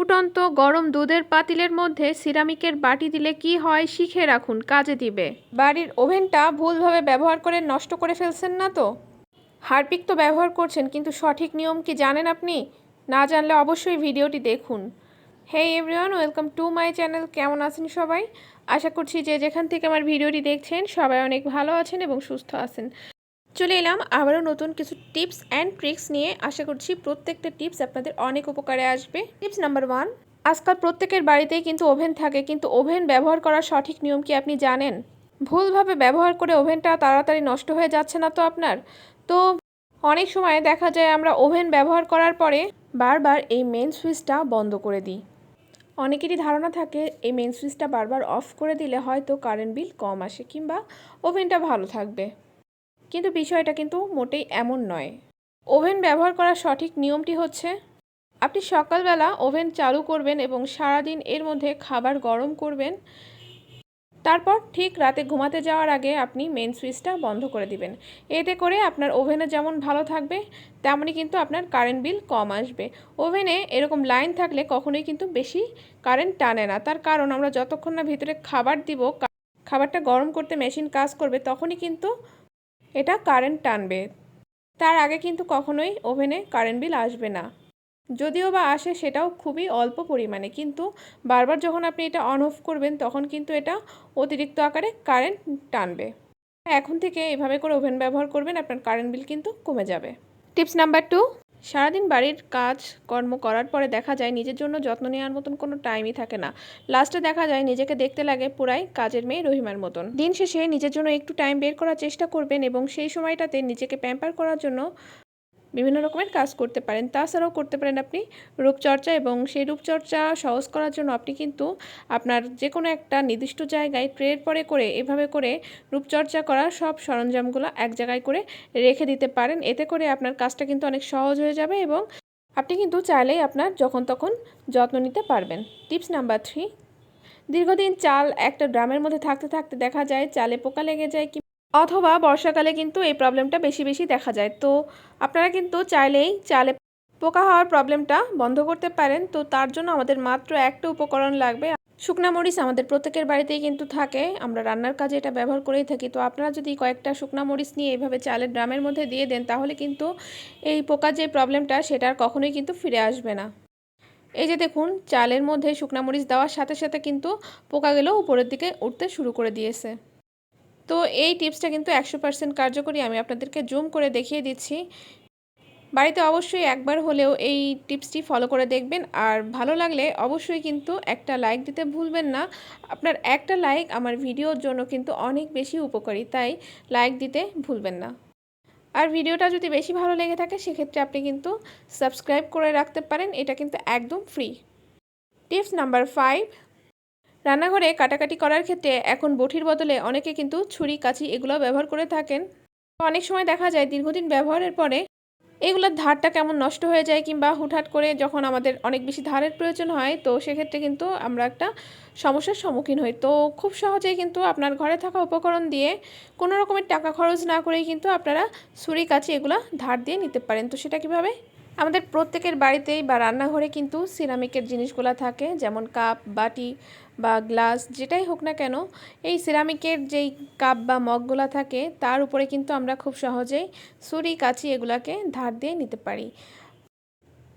ফুটন্ত গরম দুধের পাতিলের মধ্যে সিরামিকের বাটি দিলে কি হয় শিখে রাখুন, কাজে দিবে। বাড়ির ওভেনটা ভুলভাবে ব্যবহার করে নষ্ট করে ফেলছেন না তো? হারপিক তো ব্যবহার করছেন, কিন্তু সঠিক নিয়ম কি জানেন আপনি? না জানলে অবশ্যই ভিডিওটি দেখুন। Hey everyone, welcome to my channel. কেমন আছেন সবাই? আশা করছি যে যেখান থেকে আমার ভিডিওটি দেখছেন, সবাই অনেক ভালো আছেন এবং সুস্থ আছেন। চলে এলাম আবারও নতুন কিছু টিপস অ্যান্ড ট্রিক্স নিয়ে। আশা করছি প্রত্যেকটা টিপস আপনাদের অনেক উপকারে আসবে। টিপস নাম্বার ওয়ান, আজকাল প্রত্যেকের বাড়িতেই কিন্তু ওভেন থাকে, কিন্তু ওভেন ব্যবহার করার সঠিক নিয়ম কি আপনি জানেন? ভুলভাবে ব্যবহার করে ওভেনটা তাড়াতাড়ি নষ্ট হয়ে যাচ্ছে না তো আপনার? তো অনেক সময় দেখা যায় আমরা ওভেন ব্যবহার করার পরে বারবার এই মেন সুইচটা বন্ধ করে দিই। অনেকেরই ধারণা থাকে এই মেন সুইচটা বারবার অফ করে দিলে হয়তো কারেন্ট বিল কম আসে কিংবা ওভেনটা ভালো থাকবে। কিন্তু বিষয়টা কিন্তু মোটেই এমন নয়। ওভেন ব্যবহার করার সঠিক নিয়মটি হচ্ছে, আপনি সকালবেলা ওভেন চালু করবেন এবং সারাদিন এর মধ্যে খাবার গরম করবেন। তারপর ঠিক রাতে ঘুমাতে যাওয়ার আগে আপনি মেন সুইচটা বন্ধ করে দিবেন। এতে করে আপনার ওভেনে যেমন ভালো থাকবে, তেমনই কিন্তু আপনার কারেন্ট বিল কম আসবে। ওভেনে এরকম লাইন থাকলে কখনোই কিন্তু বেশি কারেন্ট টানে না। তার কারণ আমরা যতক্ষণ না ভিতরে খাবার দিব খাবারটা গরম করতে মেশিন কাজ করবে, তখনই কিন্তু এটা কারেন্ট টানবে। তার আগে কিন্তু কখনোই ওভেনে কারেন্ট বিল আসবে না। যদিও বা আসে সেটাও খুবই অল্প পরিমাণে, কিন্তু বারবার যখন আপনি এটা অন অফ করবেন, তখন কিন্তু এটা অতিরিক্ত আকারে কারেন্ট টানবে। এখন থেকে এভাবে করে ওভেন ব্যবহার করবেন, আপনার কারেন্ট বিল কিন্তু কমে যাবে। টিপস নাম্বার টু সারাদিন বাড়ির কাজ কর্ম করার পরে দেখা যায় নিজের জন্য যত্ন নেওয়ার মতন কোনো টাইমই থাকে না। লাস্টে দেখা যায় নিজেকে দেখতে লাগে পুরাই কাজের মেয়ে রহিমার মতন। দিন শেষে নিজের জন্য একটু টাইম বের করার চেষ্টা করবেন এবং সেই সময়টাতে নিজেকে প্যাম্পার করার জন্য বিভিন্ন রকমের কাজ করতে পারেন। তাছাড়াও করতে পারেন আপনি রূপচর্চা এবং সেই রূপচর্চা সহজ করার জন্য আপনি কিন্তু আপনার যে কোনো একটা নির্দিষ্ট জায়গায় ট্রের পরে করে এভাবে করে রূপচর্চা করার সব সরঞ্জামগুলো এক জায়গায় করে রেখে দিতে পারেন। এতে করে আপনার কাজটা কিন্তু অনেক সহজ হয়ে যাবে এবং আপনি কিন্তু চাইলেই আপনার যখন তখন যত্ন নিতে পারবেন। টিপস নাম্বার থ্রি দীর্ঘদিন চাল একটা ড্রামের মধ্যে থাকতে থাকতে দেখা যায় চালে পোকা লেগে যায় কি অথবা বর্ষাকালে কিন্তু এই প্রবলেমটা বেশি বেশি দেখা যায়। তো আপনারা কিন্তু চাইলেই চালে পোকা হওয়ার প্রবলেমটা বন্ধ করতে পারেন। তো তার জন্য আমাদের মাত্র একটা উপকরণ লাগবে। শুকনা মরিচ আমাদের প্রত্যেকের বাড়িতেই কিন্তু থাকে। আমরা রান্নার কাজে এটা ব্যবহার করেই থাকি। তো আপনারা যদি কয়েকটা শুকনা মরিচ নিয়ে এইভাবে চালের ড্রামের মধ্যে দিয়ে দেন, তাহলে কিন্তু এই পোকার যে প্রবলেমটা সেটা আর কখনোই কিন্তু ফিরে আসবে না। এই যে দেখুন, চালের মধ্যে শুকনা মরিচ দেওয়ার সাথে সাথে কিন্তু পোকাগুলো উপরের দিকে উঠতে শুরু করে দিয়েছে। তো এই টিপসটা কিন্তু একশো পার্সেন্ট কার্যকরী। আমি আপনাদেরকে জুম করে দেখিয়ে দিচ্ছি। বাড়িতে অবশ্যই একবার হলেও এই টিপসটি ফলো করে দেখবেন। আর ভালো লাগলে অবশ্যই কিন্তু একটা লাইক দিতে ভুলবেন না। আপনার একটা লাইক আমার ভিডিওর জন্য কিন্তু অনেক বেশি উপকারী, তাই লাইক দিতে ভুলবেন না। আর ভিডিওটা যদি বেশি ভালো লেগে থাকে, সেক্ষেত্রে আপনি কিন্তু সাবস্ক্রাইব করে রাখতে পারেন। এটা কিন্তু একদম ফ্রি। টিপস নাম্বার ফাইভ রান্নাঘরে কাটাকাটি করার ক্ষেত্রে এখন বঠির বদলে অনেকে কিন্তু ছুরি, কাঁচি এগুলো ব্যবহার করে থাকেন। অনেক সময় দেখা যায় দীর্ঘদিন ব্যবহারের পরে এগুলোর ধারটা কেমন নষ্ট হয়ে যায় কিংবা হুটহাট করে যখন আমাদের অনেক বেশি ধারের প্রয়োজন হয়, তো সেক্ষেত্রে কিন্তু আমরা একটা সমস্যার সম্মুখীন হই। তো খুব সহজেই কিন্তু আপনার ঘরে থাকা উপকরণ দিয়ে কোনো রকমের টাকা খরচ না করেই কিন্তু আপনারা ছুরি, কাচি এগুলো ধার দিয়ে নিতে পারেন। তো সেটা কীভাবে? আমাদের প্রত্যেকের বাড়িতেই বা রান্নাঘরে কিন্তু সিরামিকের জিনিসগুলো থাকে, যেমন কাপ, বাটি বা গ্লাস, যেটাই হোক না কেন, এই সিরামিকের যেই কাপ বা মগগুলো থাকে, তার উপরে কিন্তু আমরা খুব সহজেই ছুরি, কাচি এগুলাকে ধার দিয়ে নিতে পারি।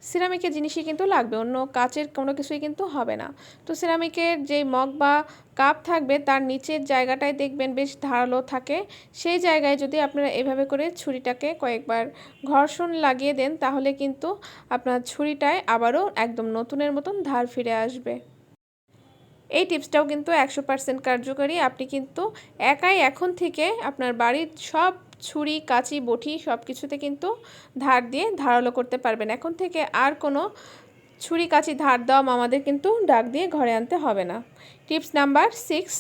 সিরামিকের জিনিসই কিন্তু লাগবে, অন্য কাচের কোনো কিছুই কিন্তু হবে না। তো সিরামিকের যে মগ বা কাপ থাকবে, তার নিচের জায়গাটায় দেখবেন বেশ ধারালো থাকে। সেই জায়গায় যদি আপনারা এভাবে করে ছুরিটাকে কয়েকবার ঘর্ষণ লাগিয়ে দেন, তাহলে কিন্তু আপনার ছুরিটায় আবারও একদম নতুনের মতন ধার ফিরে আসবে। এই টিপসটাও কিন্তু একশো পার্সেন্ট কার্যকরী। আপনি কিন্তু একাই এখন থেকে আপনার বাড়ির সব ছুরি, কাঁচি, বটি সব কিছুতে কিন্তু ধার দিয়ে ধারালো করতে পারবেন। এখন থেকে আর কোনো ছুরি, কাঁচি ধার দেওয়া মামাদের কিন্তু ডাক দিয়ে ঘরে আনতে হবে না। টিপস নাম্বার সিক্স,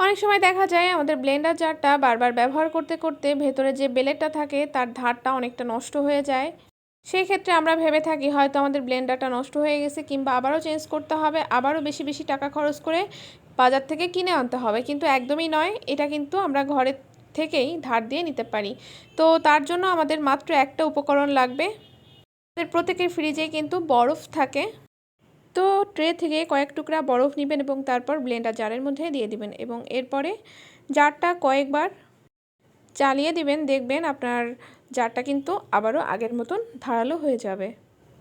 অনেক সময় দেখা যায় আমাদের ব্লেন্ডার জারটা বারবার ব্যবহার করতে করতে ভেতরে যে বেলেটটা থাকে তার ধারটা অনেকটা নষ্ট হয়ে যায়। সেই ক্ষেত্রে আমরা ভেবে থাকি হয়তো আমাদের ব্লেন্ডারটা নষ্ট হয়ে গেছে কিংবা আবারও চেঞ্জ করতে হবে, আবারও বেশি বেশি টাকা খরচ করে বাজার থেকে কিনে আনতে হবে। কিন্তু একদমই নয়, এটা কিন্তু আমরা ঘরে থেকেই ধার দিয়ে নিতে পারি। তো তার জন্য আমাদের মাত্র একটা উপকরণ লাগবে। আমাদের প্রত্যেকের ফ্রিজে কিন্তু বরফ থাকে। তো ট্রে থেকে কয়েক টুকরা বরফ নেবেন এবং তারপর ব্লেন্ডার জারের মধ্যে দিয়ে দিবেন এবং এরপরে জারটা কয়েকবার চালিয়ে দিবেন, দেখবেন আপনার জারটা কিন্তু আবারও আগের মতন ধারালো হয়ে যাবে।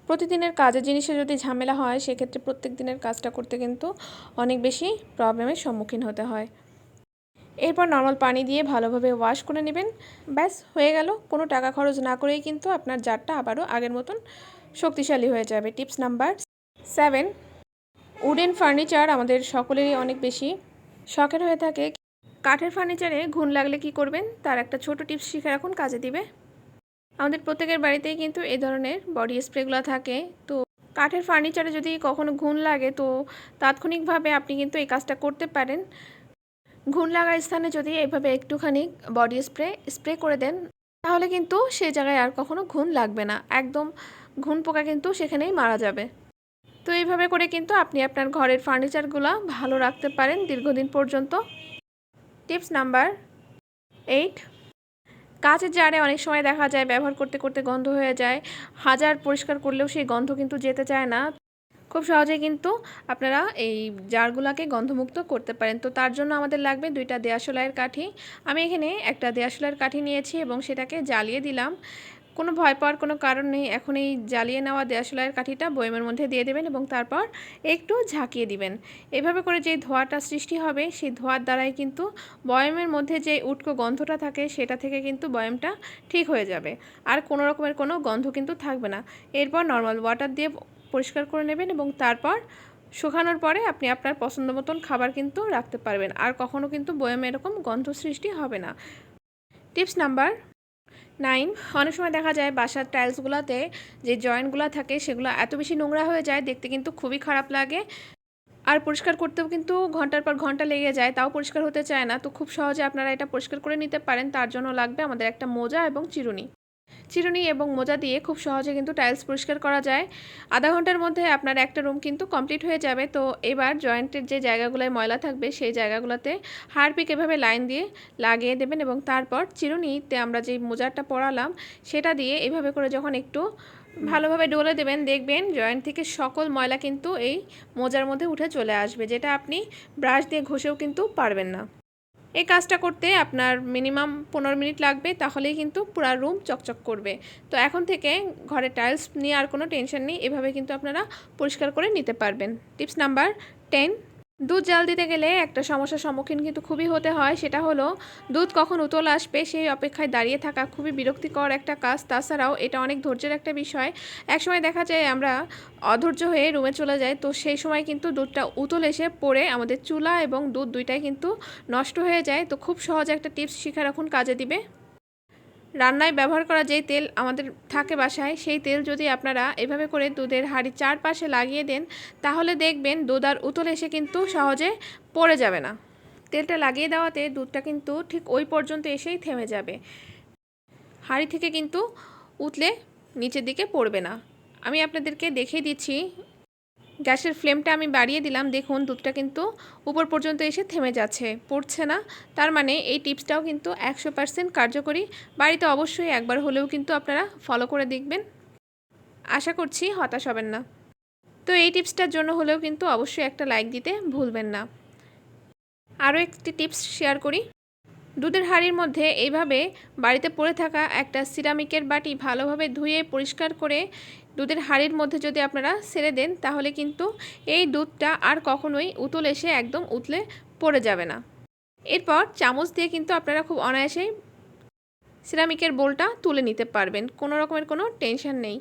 প্রতিদিনের কাজের জিনিসে যদি ঝামেলা হয়, সেক্ষেত্রে প্রত্যেক দিনের কাজটা করতে কিন্তু অনেক বেশি প্রবলেমের সম্মুখীন হতে হয়। এরপর নর্মাল পানি দিয়ে ভালোভাবে ওয়াশ করে নেবেন। ব্যাস, হয়ে গেল। কোনো টাকা খরচ না করেই কিন্তু আপনার জারটা আবারও আগের মতন শক্তিশালী হয়ে যাবে। Tips number seven, wooden furniture আমাদের সকলেরই অনেক বেশি শখের হয়ে থাকে। কাঠের ফার্নিচারে ঘুণ লাগলে কি করবেন? তার একটা ছোট টিপস শিখে রাখুন, কাজে দিবে। আমাদের প্রত্যেকের বাড়িতেই কিন্তু এই ধরনের বডি স্প্রেগুলো থাকে। তো কাঠের ফার্নিচারে যদি কখনো ঘুণ লাগে, তো তাৎক্ষণিকভাবে আপনি কিন্তু এই কাজটা করতে পারেন। ঘুণ লাগার স্থানে যদি এইভাবে একটুখানি বডি স্প্রে স্প্রে করে দেন, তাহলে কিন্তু সেই জায়গায় আর কখনো ঘুণ লাগবে না। একদম ঘুণ পোকা কিন্তু সেখানেই মারা যাবে। তো এইভাবে করে কিন্তু আপনি আপনার ঘরের ফার্নিচারগুলো ভালো রাখতে পারেন দীর্ঘদিন পর্যন্ত। Tips number eight. কাঁচের জারে অনেক সময় দেখা যায় ব্যবহার করতে করতে গন্ধ হয়ে যায়। হাজার পরিষ্কার করলেও সেই গন্ধ কিন্তু যেতে চায় না। খুব সহজে কিন্তু আপনারা এই জারগুলোকে গন্ধমুক্ত করতে পারেন। তো তার জন্য আমাদের লাগবে দুইটা দেয়াশোলাইয়ের কাঠি। আমি এখানে একটা দেয়াশোলাইয়ের কাঠি নিয়েছি এবং সেটাকে জ্বালিয়ে দিলাম। কোনো ভয় পাওয়ার কোনো কারণ নেই। এখন এই জ্বালিয়ে নেওয়া দেয়াশলাইয়ের কাঠিটা বয়মের মধ্যে দিয়ে দেবেন এবং তারপর একটু ঝাঁকিয়ে দিবেন। এভাবে করে যে ধোঁয়াটা সৃষ্টি হবে, সেই ধোঁয়ার দ্বারাই কিন্তু বয়মের মধ্যে যে উটকো গন্ধটা থাকে, সেটা থেকে কিন্তু বয়মটা ঠিক হয়ে যাবে। আর কোনো রকমের কোনো গন্ধ কিন্তু থাকবে না। এরপর নর্মাল ওয়াটার দিয়ে পরিষ্কার করে নেবেন এবং তারপর শুকানোর পরে আপনি আপনার পছন্দ মতন খাবার কিন্তু রাখতে পারবেন। আর কখনও কিন্তু বয়মে এরকম গন্ধ সৃষ্টি হবে না। Tips number nine. অনেক সময় দেখা যায় বাসার টাইলসগুলোতে যে জয়েন্টগুলো থাকে সেগুলো এত বেশি নোংরা হয়ে যায়, দেখতে কিন্তু খুবই খারাপ লাগে। আর পরিষ্কার করতেও কিন্তু ঘণ্টার পর ঘণ্টা লেগে যায়, তাও পরিষ্কার হতে চায় না। তো খুব সহজে আপনারা এটা পরিষ্কার করে নিতে পারেন, তার জন্য লাগবে আমাদের একটা মোজা এবং চিরুনি। চিরুনি এবং মোজা দিয়ে খুব সহজে কিন্তু টাইলস পরিষ্কার করা যায়। আধা ঘণ্টার মধ্যে আপনার একটা রুম কিন্তু কমপ্লিট হয়ে যাবে। তো এবার জয়েন্টের যে জায়গাগুলোয় ময়লা থাকবে, সেই জায়গাগুলোতে হারপিক এভাবে লাইন দিয়ে লাগিয়ে দেবেন এবং তারপর চিরুনিতে আমরা যে মোজাটা পরালাম, সেটা দিয়ে এভাবে করে যখন একটু ভালোভাবে ডলে দেবেন, দেখবেন জয়েন্ট থেকে সকল ময়লা কিন্তু এই মোজার মধ্যে উঠে চলে আসবে, যেটা আপনি ব্রাশ দিয়ে ঘষেও কিন্তু পারবেন না। এই কাজটা করতে আপনার মিনিমাম পনেরো মিনিট লাগবে, তাহলেই কিন্তু পুরো রুম চকচক করবে। তো এখন থেকে ঘরে টাইলস নিয়ে আর কোনো টেনশন নেই, এভাবে কিন্তু আপনারা পরিষ্কার করে নিতে পারবেন। টিপস নাম্বার টেন দুধ জাল দিতে গেলে একটা সমস্যার সম্মুখীন কিন্তু খুবই হতে হয়। সেটা হলো, দুধ কখন উতল আসবে সেই অপেক্ষায় দাঁড়িয়ে থাকা খুবই বিরক্তিকর একটা কাজ। তাছাড়াও এটা অনেক ধৈর্যের একটা বিষয়। একসময় দেখা যায় আমরা অধৈর্য হয়ে রুমে চলে যাই, তো সেই সময় কিন্তু দুধটা উতল এসে পড়ে আমাদের চুলা এবং দুধ দুইটাই কিন্তু নষ্ট হয়ে যায়। তো খুব সহজ একটা টিপস শিখে রাখুন কাজে দিবে। রান্নায় ব্যবহার করা যেই তেল আমাদের থাকে বাসায়, সেই তেল যদি আপনারা এভাবে করে দুধের হাঁড়ি চারপাশে লাগিয়ে দেন, তাহলে দেখবেন দুধ আর উতল এসে কিন্তু সহজে পড়ে যাবে না। তেলটা লাগিয়ে দেওয়াতে দুধটা কিন্তু ঠিক ওই পর্যন্ত এসেই থেমে যাবে। হাঁড়ি থেকে কিন্তু উতলে নিচের দিকে পড়বে না। আমি আপনাদেরকে দেখিয়ে দিচ্ছি গ্যাসের ফ্লেমটা আমি বাড়িয়ে দিলাম। দেখুন, দুধটা কিন্তু উপর পর্যন্ত এসে থেমে যাচ্ছে, পড়ছে না। তার মানে এই টিপসটাও কিন্তু একশো পার্সেন্ট কার্যকরী। বাড়িতে অবশ্যই একবার হলেও কিন্তু আপনারা ফলো করে দেখবেন। আশা করছি হতাশ হবেন না। তো এই টিপসটার জন্য হলেও কিন্তু অবশ্যই একটা লাইক দিতে ভুলবেন না। আরও একটি টিপস শেয়ার করি। দুধের হাঁড়ির মধ্যে এইভাবে বাড়িতে পড়ে থাকা একটা সিরামিকের বাটি ভালোভাবে ধুয়ে পরিষ্কার করে দুধের হাঁড়ির মধ্যে যদি আপনারা ছেড়ে দেন, তাহলে কিন্তু এই দুধটা আর কখনোই উতল এসে একদম উতলে পড়ে যাবে না। এরপর চামচ দিয়ে কিন্তু আপনারা খুব অনায়াসেই সিরামিকের বোলটা তুলে নিতে পারবেন, কোনো রকমের কোনো টেনশন নেই।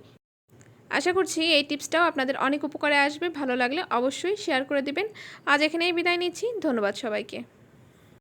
আশা করছি এই টিপসটাও আপনাদের অনেক উপকারে আসবে, ভালো লাগলে অবশ্যই শেয়ার করে দিবেন। আজ এখানেই বিদায় নিচ্ছি, ধন্যবাদ সবাইকে।